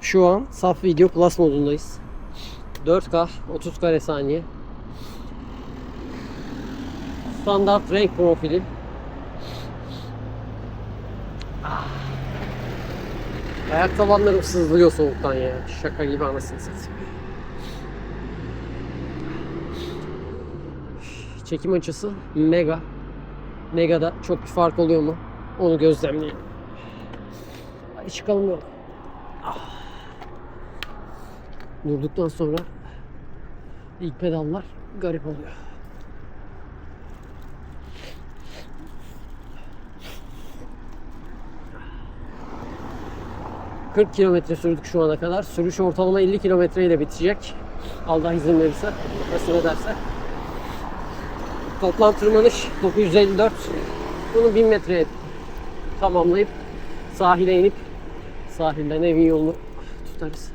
Şu an saf video plus modundayız. 4K 30 kare saniye. Standart renk profili. Ayak tabanlarım sızlıyor soğuktan ya. Şaka gibi anasını satayım. Çekim açısı mega. Mega'da çok bir fark oluyor mu? Onu gözlemleyelim. Çıkalım yola. Ah. Durduktan sonra ilk pedallar garip oluyor. ...40 kilometre sürdük şu ana kadar. Sürüş ortalama 50 kilometre ile bitecek. Allah izin verirse, nasip ederse. Toplam tırmanış 954. Bunu 1000 metreye tamamlayıp sahile inip sahilden evin yolunu tutarız.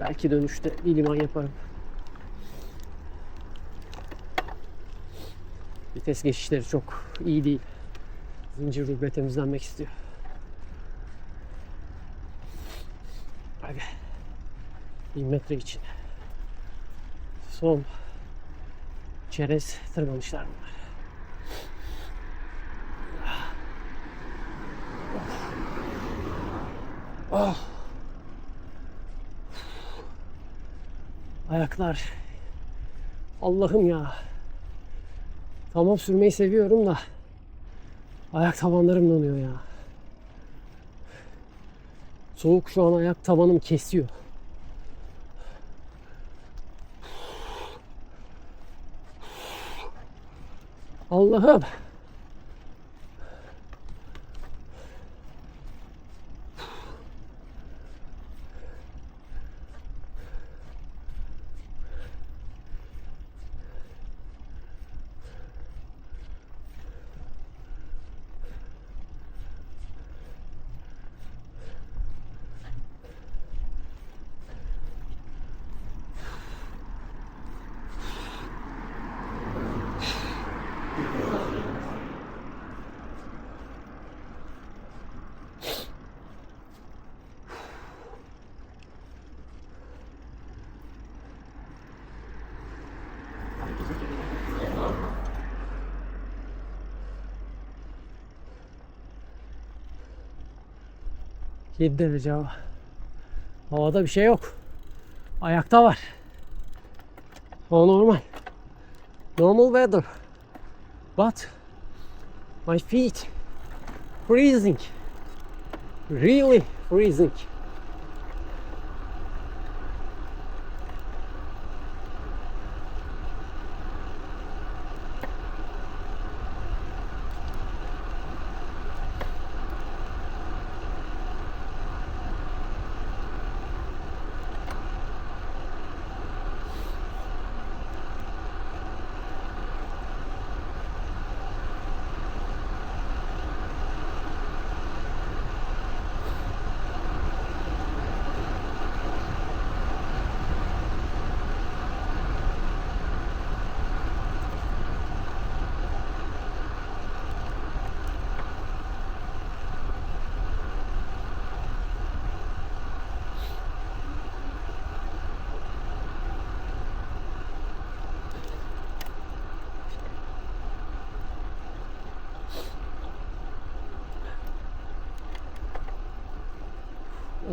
Belki dönüşte bir liman yaparım. Vites geçişleri çok iyi değil. Zincir ruble temizlenmek istiyor. Hadi. 1000 metre için. Son çerez tırmanışlar bunlar. Oh. Ayaklar. Allah'ım ya. Tamam sürmeyi seviyorum da ayak tabanlarım donuyor ya. Soğuk şu an ayak tabanım kesiyor. Allah'ım. Yedi derece hava. Havada bir şey yok. Ayakta var. O normal. Normal weather. But my feet freezing. Really freezing.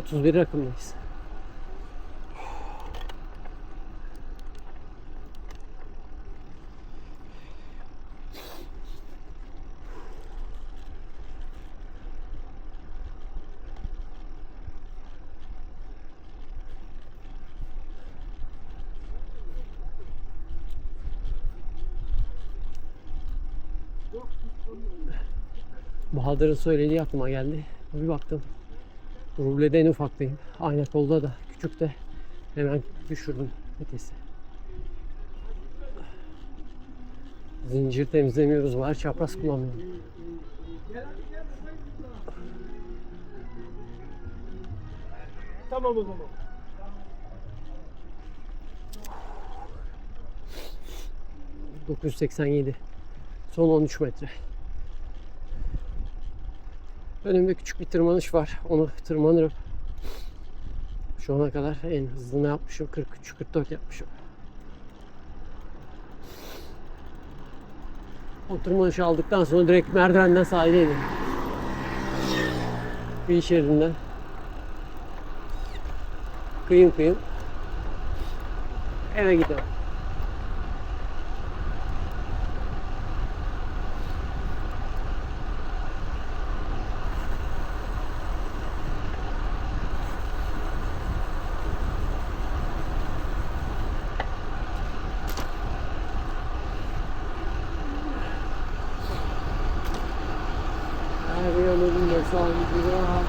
Otuz bir rakımdayız. Bahadır'ın söylediği aklıma geldi. Bir baktım. Rublede en ufaktayım. Ayna kolda da küçük de hemen düşürdüm vitesi. Zincir temizlemiyoruz var çapraz kullanmıyorum. Tamam o zaman. Cık, 987. Son 13 metre. Önümde küçük bir tırmanış var. Onu tırmanırım. Şu ana kadar en hızlı ne yapmışım? 43-44 yapmışım. O tırmanışı aldıktan sonra direkt merdivenden sahile indim. Bir iş yerinden. Kıyım kıyım. Eve gidiyorum. Her yanımda sanki rahat.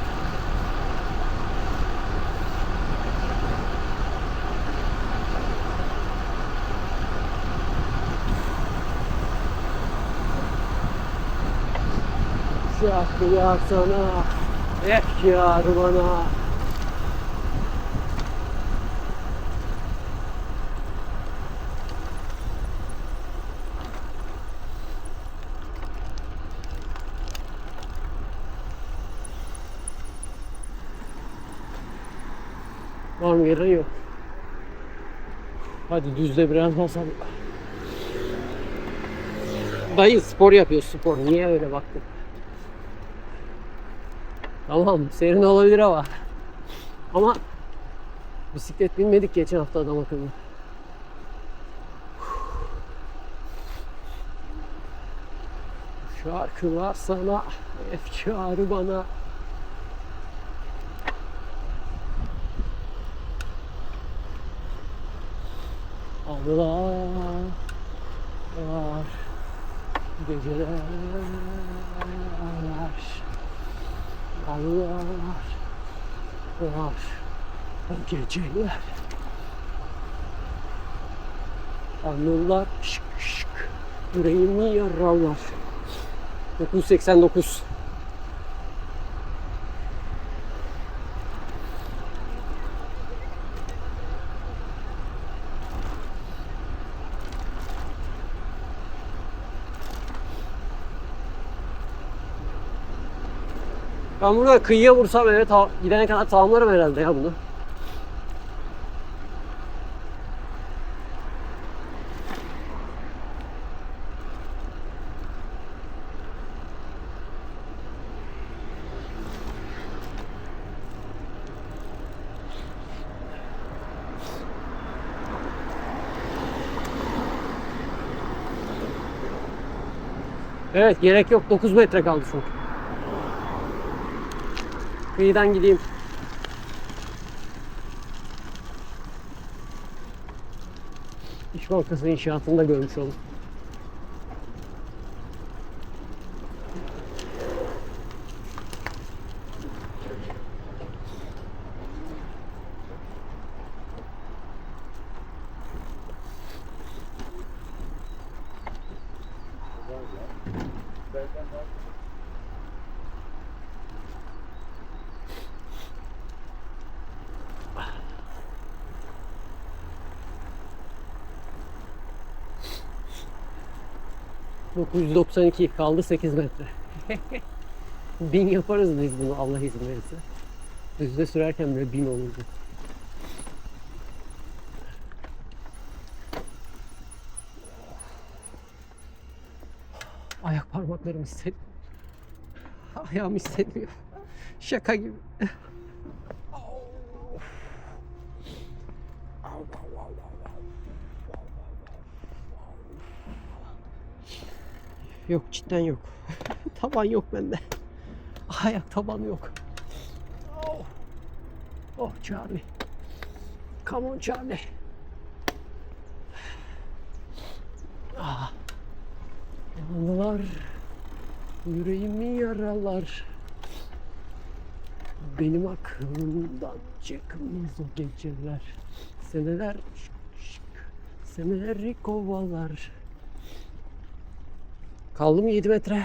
Şarkılar sana, efkar bana. Gelen yok. Hadi düzde biraz basalım. Dayı spor yapıyor spor. Niye öyle baktın? Tamam serin olabilir ama. Ama bisiklet binmedik geçen hafta adam akıllı. Şarkılar sana, efkarı bana. Anılar var, geceler var, anılar var, geceler. Anılar şık şık, yüreğimi yaralar. 989 Ben burada kıyıya vursam evet ta- gidene kadar tamamlarım herhalde ya bunu. Evet gerek yok 9 metre kaldı çünkü. Kıyıdan gideyim. İş Bankası inşaatını da görmüş oldum. ...992 kaldı 8 metre. bin yaparız biz bunu Allah izin verirse. Düzde sürerken bile bin olurdu. Ayak parmaklarım hissetmiyor. Ayağım hissetmiyor. Şaka gibi. Yok cidden yok. taban yok bende. Ayak tabanı yok. Oh, oh Charlie. Come on Charlie. Ah. Yandılar. Yüreğimi yaralar. Benim aklımdan çıkmaz o geceler. Seneler şık şık, seneleri kovalar. Kaldı mı 7 metre?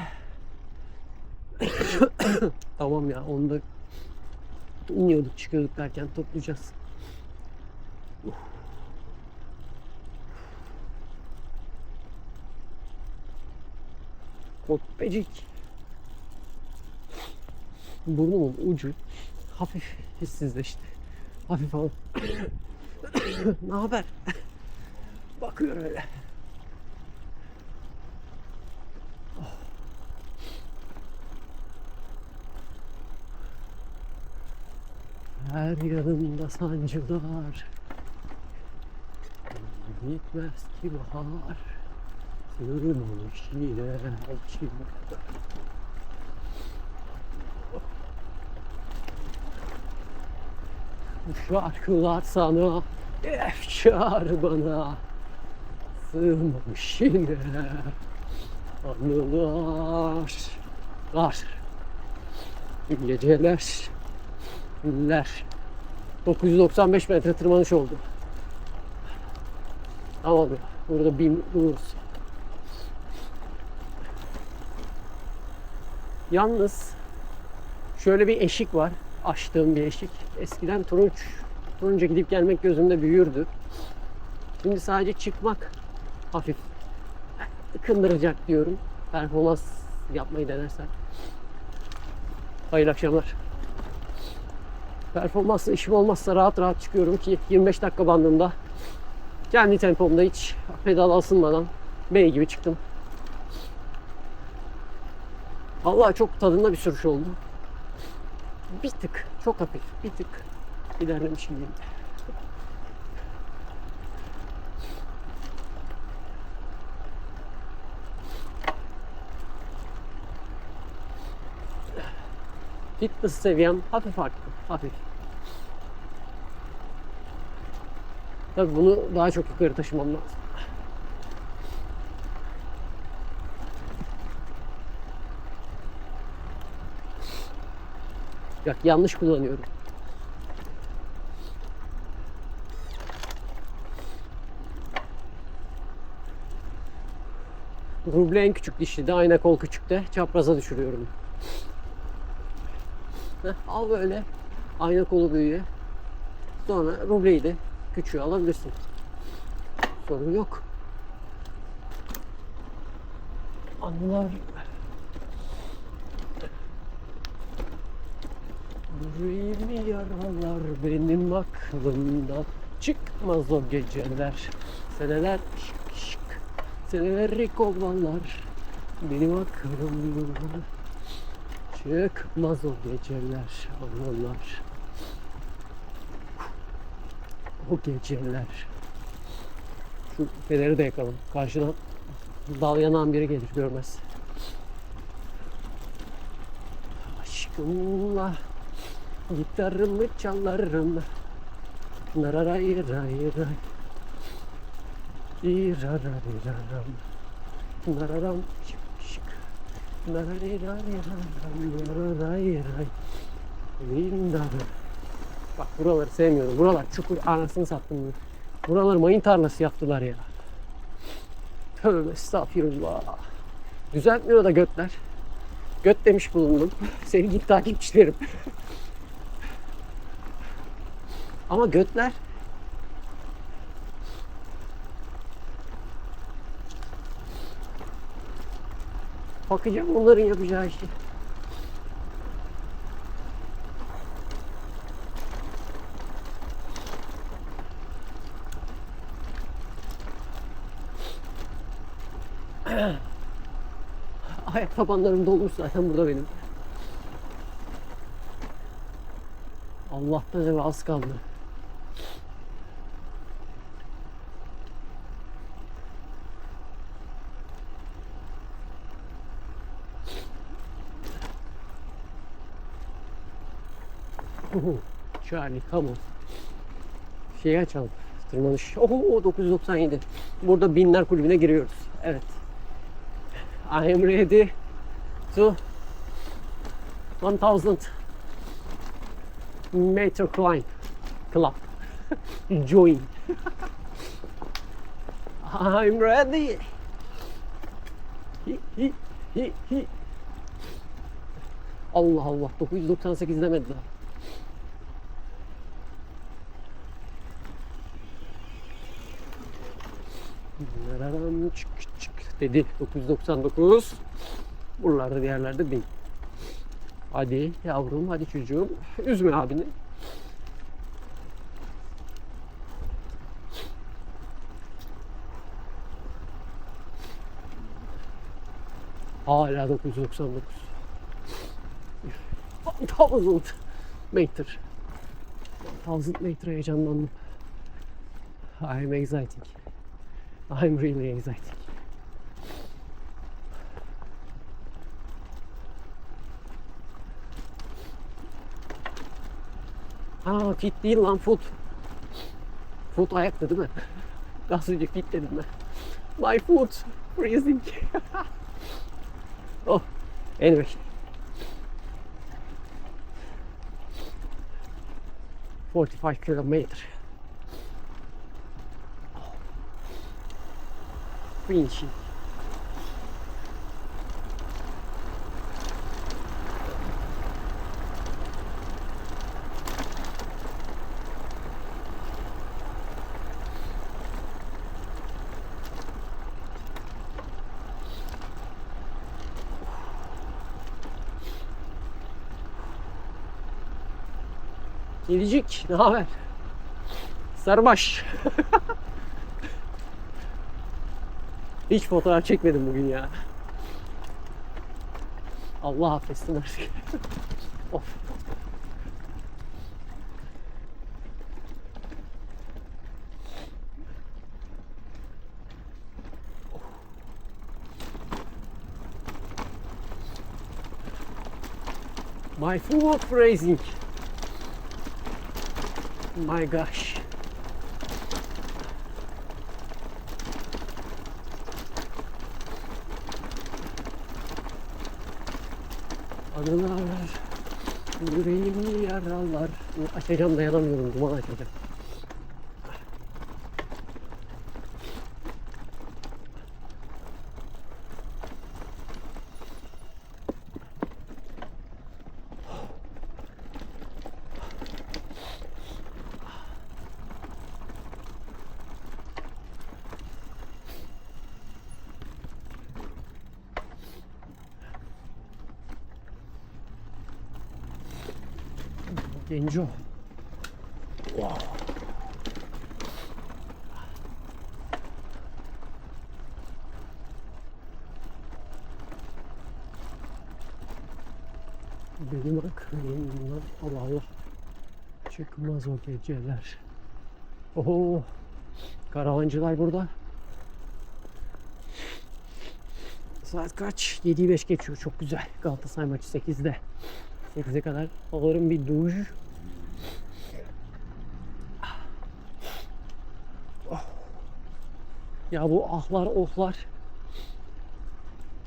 tamam ya onu da iniyorduk çıkıyorduk derken toplayacağız. Kopecik. burnumun ucu hafif hissizleşti. Hafif ama. ne haber? Bakıyor öyle. Her yanımda sancılar Bitmez ki bahar. Sığınmış yine içime Bu şarkılar sana efkar bana. Sığmamış yine Anılar. Var. Geceler Günler 995 metre tırmanış oldu. Tamam ya. Burada bin buluruz. Yalnız şöyle bir eşik var. Açtığım bir eşik. Eskiden turunç, turunca gidip gelmek gözümde büyürdü. Şimdi sadece çıkmak hafif kındıracak diyorum. Performans yapmayı denersen. Hayırlı akşamlar. Performanslı işim olmazsa rahat rahat çıkıyorum ki 25 dakika bandında kendi tempomda hiç pedal asılmadan bey gibi çıktım. Allah çok tadında bir sürüş oldu. Bir tık, çok hafif, bir tık ilerlemişim gibi. Fitness seviyem hafif arttı. Hafif. Tabii bunu daha çok yukarı taşımam lazım. Bak yanlış kullanıyorum. Ruble en küçük dişli de ayna kol küçükte çapraza düşürüyorum. Al böyle. Ayna kolu büyüğe. Sonra rubleyi de küçüğü alabilirsin. Sorun yok. Anılar. Yüreğimi yaralar benim aklımdan Çıkmaz o geceler. Seneler şık şık. Seneleri kovalar. Benim aklımdan Çıkmaz o geceler Anılar O geceler. Şu feneri de yakalım. Karşıdan dal yanan biri gelir görmez. Aşkımla Gitarımı çalarım. Nararay ray ray İrarariraram Nararam şık şık Narariraram Nararay ray Lindar Bak buraları sevmiyorum. Buralar çukur anasını sattım. bunu. Buraları mayın tarlası yaptılar ya. Tövbe estağfirullah. Düzeltmiyor da götler. Göt demiş bulundum. Sevgili takipçilerim. Ama götler Bakacağım onların yapacağı işi. Ayak tabanlarım dolmuş zaten burada benim. Allah'tan az kaldı. Charlie come on. Şeyi açalım. Tırmanış. Oho 997. Burada binler kulübüne giriyoruz. Evet. I am ready to 1000 meter climb club. Join. I'm ready. Hi, hi, hi, hi. Allah Allah 998 demedi daha. Dedi 999. Buralarda bir yerlerde bin. Hadi yavrum, hadi çocuğum. Üzme abini. Hala 999. 1000 metre. 1000 metre heyecanlandım. I'm exciting. I'm really exciting. Aa fit değil lan foot. Foot ayakta değil mi? Az önce fit dedim ben. My foot freezing. oh, anyway. Forty-five kilometer. Finishing. Gelecek. Ne haber? Sarmaş. Hiç fotoğraf çekmedim bugün ya. Allah affetsin artık. of. My foot freezing. My gosh. Anılar yüreğimi yaralar. Açacağım dayanamıyorum duman açacağım. Genco. Wow. Benim aklımdan Allah Allah çıkmaz o geceler. Oo, karavancılar burada. Saat kaç? 7'yi 5 geçiyor. Çok güzel. Galatasaray maçı 8'de. 8'e kadar alırım bir duş. Ya bu ahlar ohlar.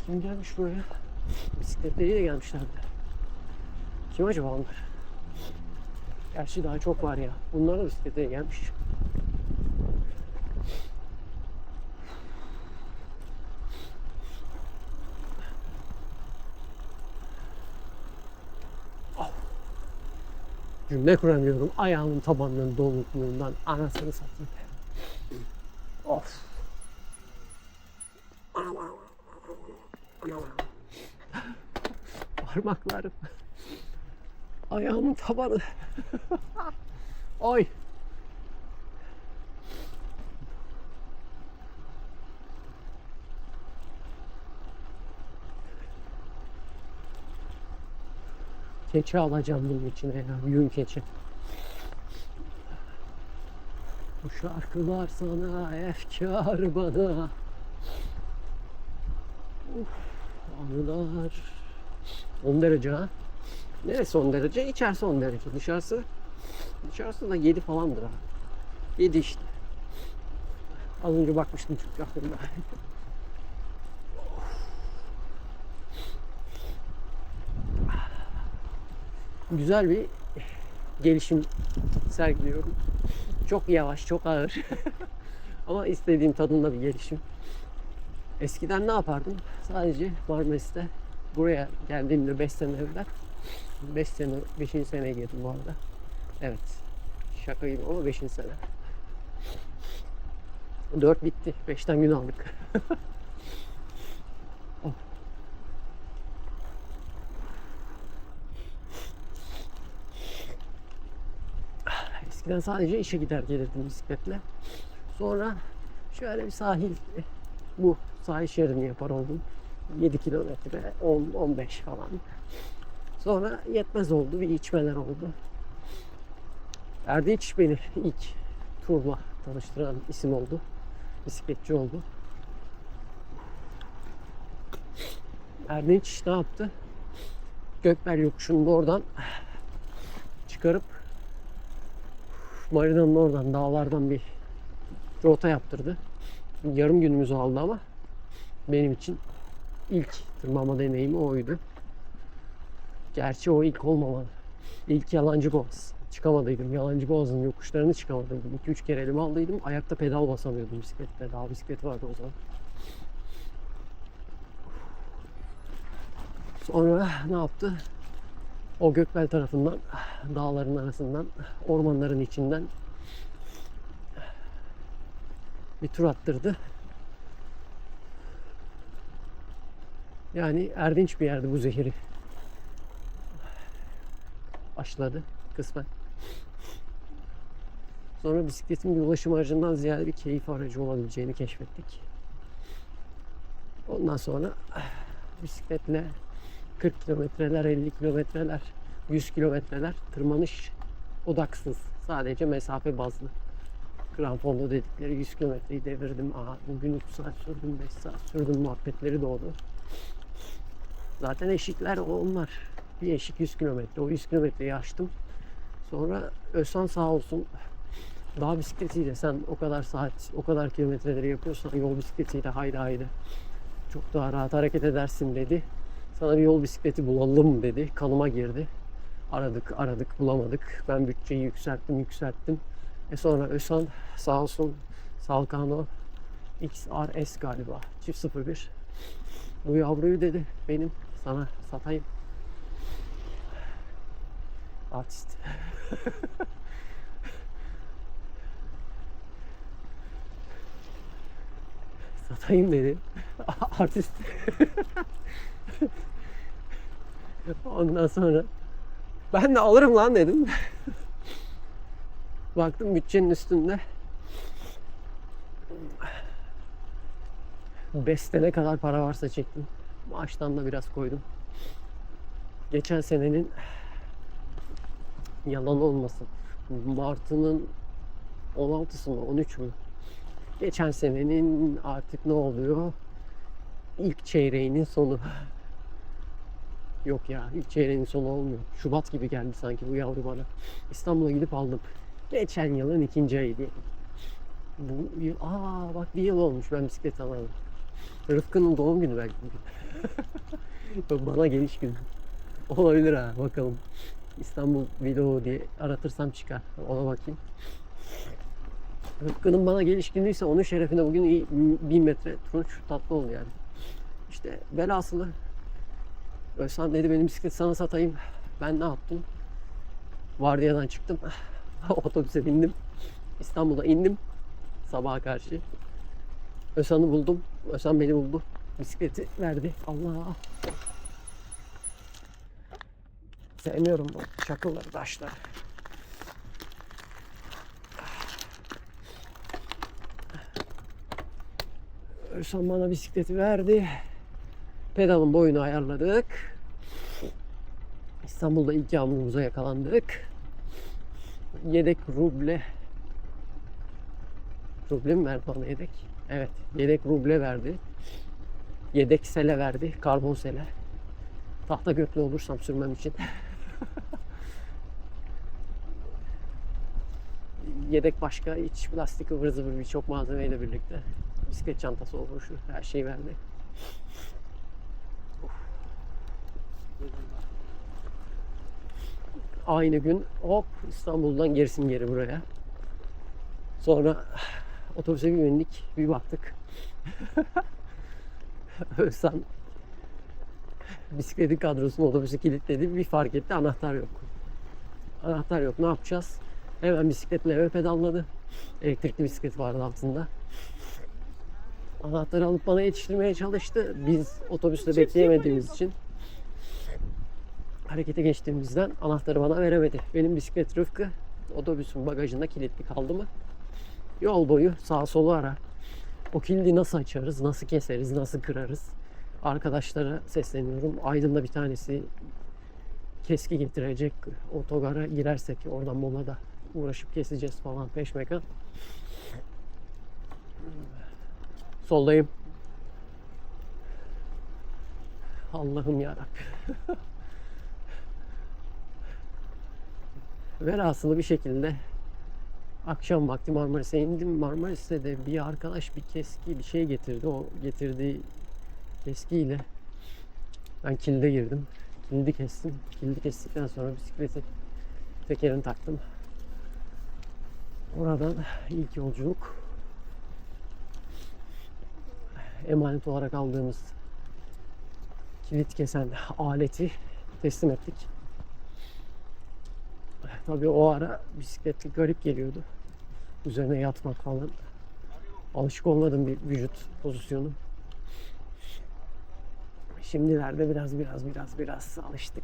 Kim gelmiş buraya? Bisikletleriyle gelmişlerdi. Kim acaba onlar? Gerçi daha çok var ya. Bunlar da bisikletle gelmiş. Cümle kuramıyorum. Ayağımın tabanının donukluğundan anasını satayım. Of. Parmaklarım. Ayağımın tabanı. Oy. Keçi alacağım bunun içine ya. Yün keçi. Bu şarkılar sana efkar bana. Anılar. 10 derece ha. Neresi 10 derece? İçerisi 10 derece. Dışarısı dışarısı da 7 falandır ha. 7 işte. Az önce bakmıştım çünkü aklımda. Güzel bir gelişim sergiliyorum. Çok yavaş, çok ağır. Ama istediğim tadında bir gelişim. Eskiden ne yapardım? Sadece Marmaris'te buraya geldiğimde 5 sene evvel 5 sene 5. seneye girdim bu arada. Evet. Şaka gibi ama 5. sene. 4 bitti. 5'ten gün aldık. oh. Eskiden sadece işe gider gelirdim bisikletle. Sonra şöyle bir sahil bu sahil şeridini yapar oldum. 7 kilometre 10-15 falan. Sonra yetmez oldu bir içmeler oldu. Erdinç beni ilk turla tanıştıran isim oldu. Bisikletçi oldu. Erdinç ne yaptı? Gökbel yokuşunda oradan çıkarıp Marina'nın oradan dağlardan bir rota yaptırdı. Yarım günümüzü aldı ama benim için ilk tırmanma deneyimi oydu. Gerçi o ilk olmamalı. İlk yalancı boğaz. Çıkamadıydım. Yalancı boğazın yokuşlarını çıkamadıydım. 2-3 kere elime aldıydım. Ayakta pedal basamıyordum bisiklette. Dağ bisikleti vardı o zaman. Sonra ne yaptı? O Gökbel tarafından, dağların arasından, ormanların içinden bir tur attırdı. Yani erdinç bir yerde bu zehiri başladı kısmen. Sonra bisikletin bir ulaşım aracından ziyade bir keyif aracı olabileceğini keşfettik. Ondan sonra bisikletle 40 kilometreler, 50 kilometreler, 100 kilometreler tırmanış odaksız. Sadece mesafe bazlı. Kramponlu dedikleri 100 kilometreyi devirdim. Aa, bugün 3 saat sürdüm, 5 saat sürdüm muhabbetleri doğdu. Zaten eşikler onlar. Bir eşik 100 kilometre. O 100 kilometreyi aştım. Sonra Özhan sağ olsun dağ bisikletiyle sen o kadar saat, o kadar kilometreleri yapıyorsan yol bisikletiyle haydi haydi çok daha rahat hareket edersin dedi. Sana bir yol bisikleti bulalım dedi. Kanıma girdi. Aradık, aradık, bulamadık. Ben bütçeyi yükselttim, yükselttim. E sonra Özhan sağ olsun Salkano XRS galiba. Çift 01. Bu yavruyu dedi benim sana satayım. Artist. satayım dedi. Artist. Ondan sonra ben de alırım lan dedim. Baktım bütçenin üstünde. Beste ne kadar para varsa çektim. Maaştan da biraz koydum. Geçen senenin yalan olmasın. Mart'ının 16'sı mı 13 mü? Geçen senenin artık ne oluyor? İlk çeyreğinin sonu. Yok ya ilk çeyreğin sonu olmuyor. Şubat gibi geldi sanki bu yavru bana. İstanbul'a gidip aldım. Geçen yılın ikinci ayı diye. Bu yıl, aa bak bir yıl olmuş ben bisiklet alamadım. Rıfkı'nın doğum günü belki bugün. bana geliş günü. Olabilir ha bakalım. İstanbul vlogu diye aratırsam çıkar. Ona bakayım. Rıfkı'nın bana geliş günüyse onun şerefine bugün iyi, bin metre turunç tatlı oldu yani. İşte velhasılı Özhan dedi benim bisikleti sana satayım. Ben ne yaptım? Vardiyadan çıktım. Otobüse bindim. İstanbul'a indim. Sabaha karşı. Özhan'ı buldum. Özhan beni buldu. Bisikleti verdi. Allah. Sevmiyorum bu çakılları, taşları. Özhan bana bisikleti verdi. Pedalın boyunu ayarladık. İstanbul'da ilk yağmurumuza yakalandık. Yedek ruble. Ruble mi verdi bana yedek? Evet. Yedek ruble verdi. Yedek sele verdi. Karbon sele. Tahta götlü olursam sürmem için. Yedek başka iç plastik ıvır zıvır birçok malzemeyle birlikte. Bisiklet çantası oluşu her şeyi verdi. Aynı gün hop İstanbul'dan gerisin geri buraya. Sonra otobüse bir bindik, bir baktık. Özsan bisikletin kadrosunu otobüse kilitledi. Bir fark etti anahtar yok. Anahtar yok. Ne yapacağız? Hemen bisikletle eve pedalladı. Elektrikli bisiklet vardı altında. Anahtarı alıp bana yetiştirmeye çalıştı. Biz otobüste bekleyemediğimiz için harekete geçtiğimizden anahtarı bana veremedi. Benim bisiklet Rıfkı Otobüsün bagajında kilitli kaldı mı? Yol boyu sağa sola ara. O kilidi nasıl açarız, nasıl keseriz, nasıl kırarız? Arkadaşlara sesleniyorum. Aydın'da bir tanesi keski getirecek. Otogara girersek oradan molada uğraşıp keseceğiz falan peşmekan. Soldayım. Allah'ım yarabbim. Velhasılı bir şekilde akşam vakti Marmaris'e indim. Marmaris'te de bir arkadaş bir keski bir şey getirdi. O getirdiği keskiyle ben kilide girdim. Kilidi kestim. Kilidi kestikten sonra bisikleti tekerini taktım. Oradan ilk yolculuk emanet olarak aldığımız kilit kesen aleti teslim ettik. Tabii o ara bisikletli garip geliyordu. Üzerine yatmak falan. Alışık olmadığım bir vücut pozisyonu. Şimdilerde biraz biraz biraz biraz alıştık.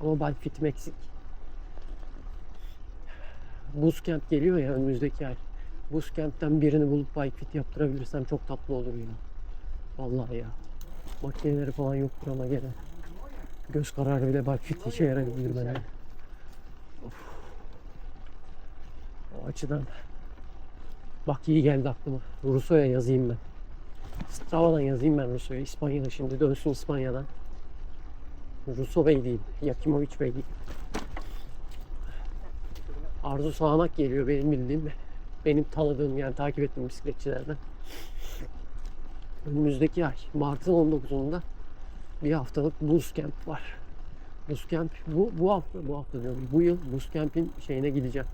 Ama bike fitim eksik. Bootcamp geliyor ya önümüzdeki ay. Bootcamp'ten birini bulup bike fit yaptırabilirsem çok tatlı olur ya. Vallahi ya. Makineleri falan yoktur ama gene. Göz kararı bile bike fit işe yarayabilir bana. Of. Açıdan bak iyi geldi aklıma. Ruso'ya yazayım ben. Strava'dan yazayım ben Ruso'ya. İspanya'da şimdi dönsün İspanya'dan. Ruso Bey değil. Yakimovic Bey değil. Arzu Sağanak geliyor benim bildiğim. Benim tanıdığım yani takip ettiğim bisikletçilerden. Önümüzdeki ay Mart'ın 19'unda bir haftalık buz camp var. Buz camp bu, bu hafta bu hafta diyorum. Bu yıl buz camp'in şeyine gideceğim.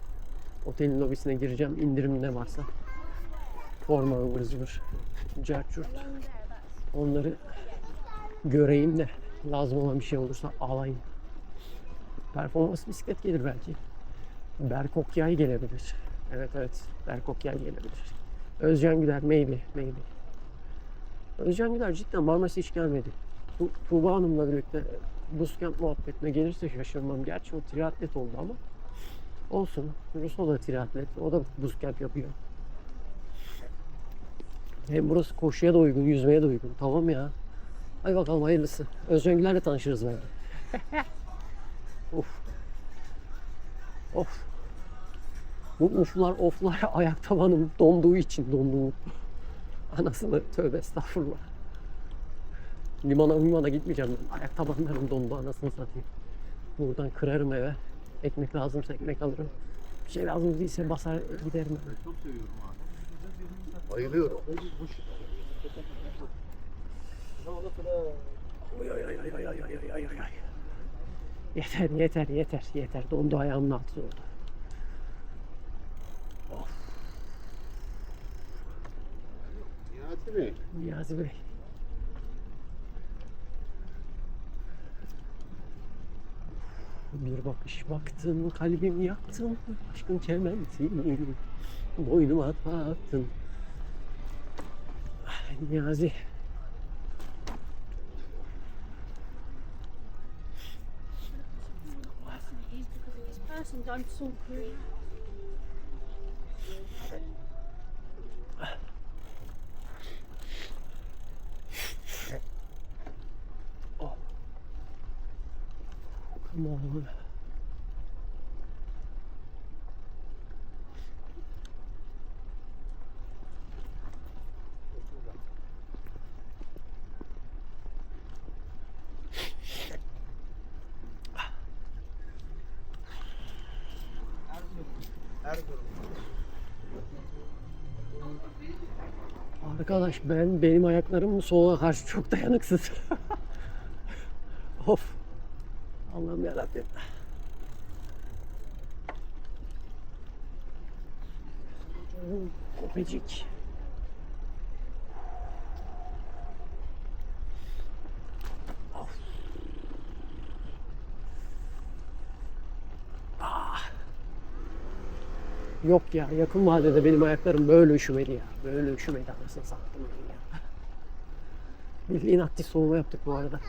Otelin lobisine gireceğim. İndirim ne varsa. Forma ıvır zıvır. Carçurt. Onları göreyim de lazım olan bir şey olursa alayım. Performans bisiklet gelir belki. Berkok yay gelebilir. Evet evet. Berkok yay gelebilir. Özcan Güler maybe maybe. Özcan Güler cidden Marmaris'e hiç gelmedi. Tu Tuğba Hanım'la birlikte bootcamp muhabbetine gelirse şaşırmam. Gerçi o triatlet oldu ama olsun. Russo da triatlet. O da bootcamp yapıyor. Hem burası koşuya da uygun, yüzmeye de uygun. Tamam ya. Hadi bakalım hayırlısı. Özcan Güler'le tanışırız belki. of. Of. Bu uflar oflar ayak tabanım donduğu için donduğu. Anasını tövbe estağfurullah. Limana limana gitmeyeceğim. Ayak tabanlarım dondu anasını satayım. Buradan kırarım eve. Ekmek lazımsa ekmek alırım. Bir şey lazım değilse basar giderim. Çok seviyorum abi. Bayılıyorum. Oy oy oy oy oy oy oy oy. Yeter yeter yeter yeter. Dondu ayağımın altı oldu. Niyazi Bey. Niyazi Bey. Bir bakış baktın, kalbim yaktın, aşkın kementi, boynuma attın. Niyazi. I'm so on. Arkadaş ben benim ayaklarım soğuğa karşı çok dayanıksız. of. Allah'ım yarabbim. Kopecik. Ah. Yok ya yakın vadede benim ayaklarım böyle üşümedi ya. Böyle üşümedi anasını sattım ya. Bildiğin aktif soğuma yaptık bu arada.